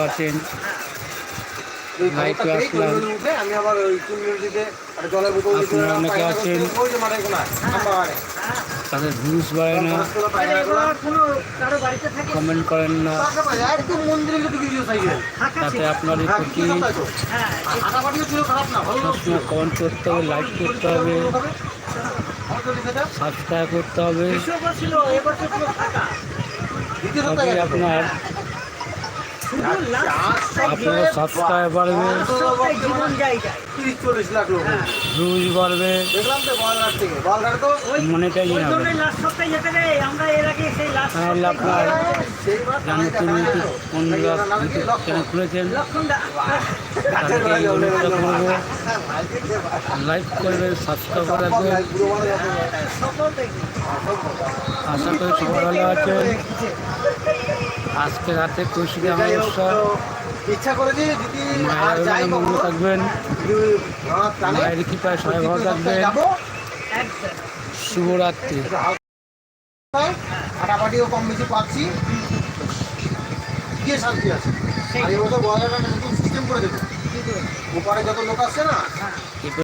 আছেন লাইটে আসলাম। আপনারা অনেকে আছেন। তাদের ভিউজ বাড়ে না। কমেন্ট করেন না। তাতে। সবসময় কমেন্ট করতে হবে লাইক করতে হবে। সাবস্ক্রাইব করতে হবে। তবে আপনার আপনার সাবস্ক্রাইব বাড়বে। ভিউজ বাড়বে। মনিটাইজিং হবে সেই লাস্ট তাহলে আপনার। বন্ধুরা ইউটিউব চ্যানেল খুলেছেন। লাইক করবেন সাবস্ক্রাইব রাখবেন মানে আশা করি সবাই ভালো আছেন। আজকে রাতে কৌশিকী অমাবস্যা ইচ্ছা আর মায়ের যাই কখনো থাকবেন। যদি আমার প্রাণে মায়ের কৃপায় সবাই ভালো থাকবেন। শুভরাত্রি। হয়, কম বেশি পাচ্ছি। গিয়ে শান্তি আছে। আর এই বছর নতুন সিস্টেম করে দেবো। ওপারে যত লোক আসছে না